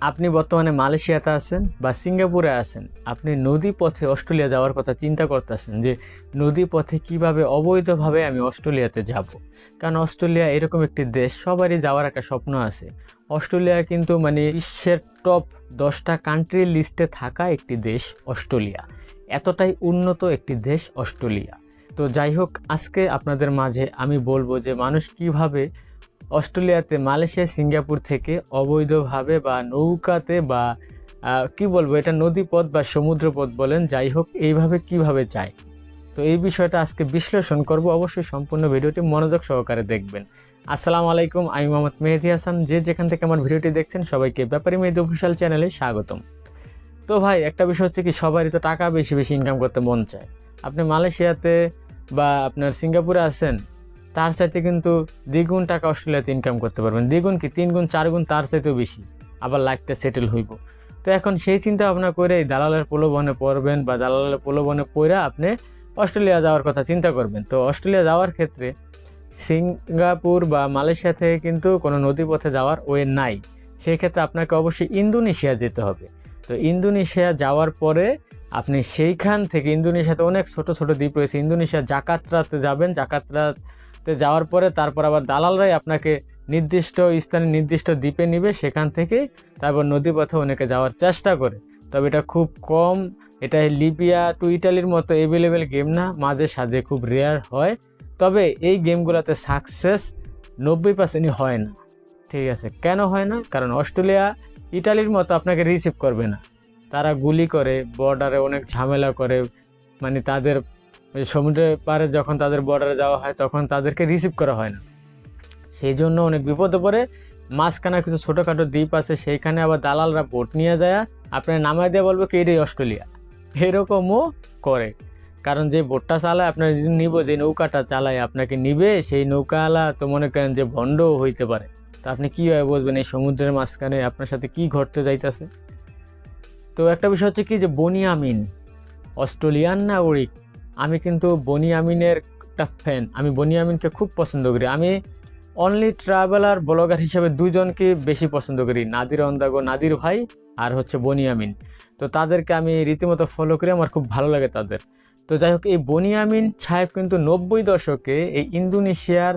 আপনি বর্তমানে মালয়েশিয়াতে আছেন বা সিঙ্গাপুরে আছেন, আপনি নদী পথে অস্ট্রেলিয়া যাওয়ার কথা চিন্তা করতেছেন যে নদী পথে কীভাবে অবৈধভাবে আমি অস্ট্রেলিয়াতে যাব। কারণ অস্ট্রেলিয়া এরকম একটি দেশ, সবারই যাওয়ার একটা স্বপ্ন আছে। অস্ট্রেলিয়া কিন্তু মানে বিশ্বের টপ দশটা কান্ট্রির লিস্টে থাকা একটি দেশ অস্ট্রেলিয়া। এতটাই উন্নত একটি দেশ অস্ট্রেলিয়া। তো যাই হোক, আজকে আপনাদের মাঝে আমি বলব যে মানুষ কীভাবে অস্ট্রেলিয়াতে, মালয়েশিয়া, সিঙ্গাপুর থেকে অবৈধভাবে বা নৌকাতে বা কি বলব, এটা নদীপথ বা সমুদ্রপথ বলেন, যাই হোক, এইভাবে কীভাবে যায়? তো এই বিষয়টা আজকে বিশ্লেষণ করব, অবশ্যই সম্পূর্ণ ভিডিওটি মনোযোগ সহকারে দেখবেন। আসসালামু আলাইকুম, আমি মোহাম্মদ মেহেদি হাসান। যে যেখান থেকে আমার ভিডিওটি দেখছেন, সবাইকে ব্যাপারী মেহেদি অফিসিয়াল চ্যানেলে স্বাগতম। তো ভাই, একটা বিষয় হচ্ছে কি, সবারই তো টাকা বেশি বেশি ইনকাম করতে মন চায়। আপনি মালয়েশিয়াতে বা আপনার সিঙ্গাপুরে আছেন, তার চাইতে কিন্তু দ্বিগুণ টাকা অস্ট্রেলিয়াতে ইনকাম করতে পারবেন। দ্বিগুণ কি? তিন গুণ, চার গুণ, তার চাইতেও বেশি। আবার লাইফটা সেটেল হইব। তো এখন সেই চিন্তা ভাবনা করে দালালের প্রলোভনে পড়বেন বা দালালের প্রলোভনে পড়ে আপনি অস্ট্রেলিয়া যাওয়ার কথা চিন্তা করবেন। তো অস্ট্রেলিয়া যাওয়ার ক্ষেত্রে সিঙ্গাপুর বা মালয়েশিয়া থেকে কিন্তু কোনো নদীপথে যাওয়ার ওয়ে নাই। সেই ক্ষেত্রে আপনাকে অবশ্যই ইন্দোনেশিয়া যেতে হবে। তো ইন্দোনেশিয়া যাওয়ার পরে আপনি সেইখান থেকে ইন্দোনেশিয়াতে অনেক ছোট ছোট দ্বীপ রয়েছে। ইন্দোনেশিয়া জাকাত্রাতে যাবেন। জাকাত্রাতে যাওয়ার পরে তারপর আবার দালালরাই আপনাকে নির্দিষ্ট স্থানে নির্দিষ্ট দ্বীপে নিবে। সেখান থেকে তারপর নদীপথে অনেকে যাওয়ার চেষ্টা করে। তবে এটা খুব কম। এটা লিবিয়া টু ইটালির মতো এভেলেবেল গেম না। মাঝে সাঝে খুব রেয়ার হয়। তবে এই গেমগুলোতে সাকসেস নব্বই পার্সেন্টই হয় না। ঠিক আছে। কেন হয় না? কারণ অস্ট্রেলিয়া ইটালির মতো আপনাকে রিসিভ করবে না। তারা গুলি করে বর্ডারে অনেক ঝামেলা করে মানে তাদের সমুদ্রের পারে যখন তাদের বর্ডারে যাওয়া হয় তখন তাদেরকে রিসিভ করা হয় না। সেই জন্য অনেক বিপদে পড়ে। মাঝখানে কিছু ছোটোখাটো দ্বীপ আছে, সেইখানে আবার দালালরা বোট নিয়ে যায়। আপনার নামায় দিয়ে বলব কি এটাই অস্ট্রেলিয়া? এরকমও করে। কারণ যে বোটটা চালায় আপনার নিব, যে নৌকাটা চালায় আপনাকে নিবে, সেই নৌকাওয়ালা তো মনে করেন যে ভণ্ডও হইতে পারে। তা আপনি কীভাবে বুঝবেন এই সমুদ্রের মাঝখানে আপনার সাথে কি ঘটতে যাইতেছে? তো একটা বিষয় হচ্ছে কি যে বনিয়ামিন, অস্ট্রেলিয়ান নাগরিক আমি কিন্তু বনিয়ামিনের একটা ফ্যান আমি বনিয়ামিনকে খুব পছন্দ করি। আমি অনলি ট্রাভেলার ব্লগার হিসেবে দুজনকে বেশি পছন্দ করি, নাদির অন্দাগো, নাদির ভাই আর হচ্ছে বনিয়ামিন। তো তাদেরকে আমি রীতিমতো ফলো করি, আমার খুব ভালো লাগে তাদের। তো যাই হোক, এই বনিয়ামিন সাহেব কিন্তু নব্বই দশকে এই ইন্দোনেশিয়ার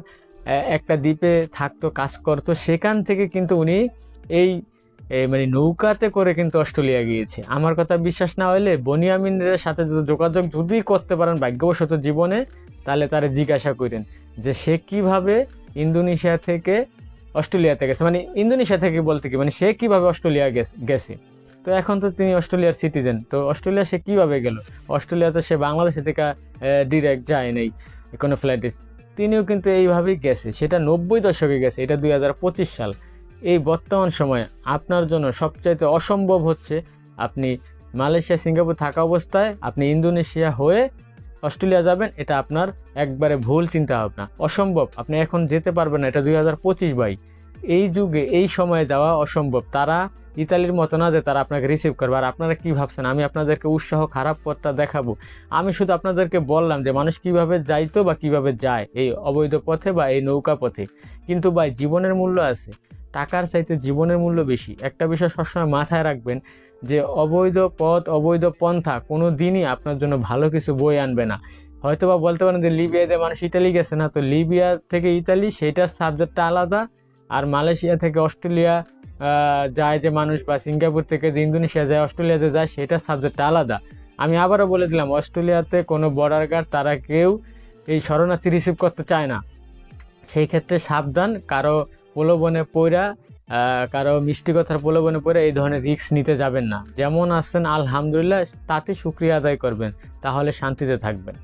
একটা দ্বীপে থাকতো, কাজ করতো। সেখান থেকে কিন্তু উনি এই মানে নৌকাতে করে কিন্তু অস্ট্রেলিয়া গিয়েছে। আমার কথা বিশ্বাস না হলে বনিয়ামিনের সাথে যোগাযোগ যদি করতে পারেন ভাগ্যবশত জীবনে, তাহলে তারা জিজ্ঞাসা করেন যে সে কীভাবে ইন্দোনেশিয়া থেকে অস্ট্রেলিয়াতে গেছে? মানে ইন্দোনেশিয়া থেকে বলতে কি? মানে সে কীভাবে অস্ট্রেলিয়া গেছে? তো এখন তো তিনি অস্ট্রেলিয়ার সিটিজেন তো অস্ট্রেলিয়া সে কীভাবে গেল? অস্ট্রেলিয়াতে সে বাংলাদেশে থেকে ডিরেক্ট যায় নাই, কোনো ফ্লাইটে তিনিও কিন্তু এইভাবেই গেছে, সেটা নব্বই দশকে গেছে, এটা দুই হাজার পঁচিশ সাল। এই বর্তমান সময়ে আপনার জন্য সবচাইতে অসম্ভব হচ্ছে, আপনি মালয়েশিয়া, সিঙ্গাপুর থাকা অবস্থায় আপনি ইন্দোনেশিয়া হয়ে অস্ট্রেলিয়া যাবেন, এটা আপনার একবারে ভুল চিন্তা ভাবনা অসম্ভব, আপনি এখন যেতে পারবেন না, এটা দুই হাজার পঁচিশ বাই এই যুগে, এই সময়ে যাওয়া অসম্ভব। তারা ইতালির মতো না যে তারা আপনাকে রিসিভ করবে। আর আপনারা কী ভাবছেন? আমি আপনাদেরকে উৎসাহ, খারাপ পথটা দেখাবো। আমি শুধু আপনাদেরকে বললাম যে মানুষ কীভাবে যাইতো বা কীভাবে যায় এই অবৈধ পথে বা এই নৌকা পথে। কিন্তু ভাই, জীবনের মূল্য আছে। টাকার চাইতে জীবনের মূল্য বেশি। একটা বিষয় সবসময় মাথায় রাখবেন যে অবৈধ পথ, অবৈধ পন্থা কোনো দিনই আপনার জন্য ভালো কিছু বই আনবে না। হয়তো বা বলতে পারেন যে লিবিয়াতে মানুষ ইটালি গেছে না, তো লিবিয়া থেকে ইতালি সেইটার সাবজেক্টটা আলাদা। আর মালয়েশিয়া থেকে অস্ট্রেলিয়া যায় যে মানুষ বা সিঙ্গাপুর থেকে যে ইন্দোনেশিয়া যায় অস্ট্রেলিয়াতে যায় সেটার সাবজেক্টটা আলাদা। আমি আবারও বলে দিলাম অস্ট্রেলিয়াতে কোনো বর্ডার গার্ড তারা কেউ এই শরণার্থী রিসিভ করতে চায় না। সেই ক্ষেত্রে সাবধান কারও প্রলোভনে আহ, কারও মিষ্টি কথার প্রলোভনে পড়ে এই ধরনের রিস্ক নিতে যাবেন না। যেমন আসছেন আলহামদুলিল্লাহ তাতে শুক্রিয়া আদায় করবেন তাহলে শান্তিতে থাকবেন।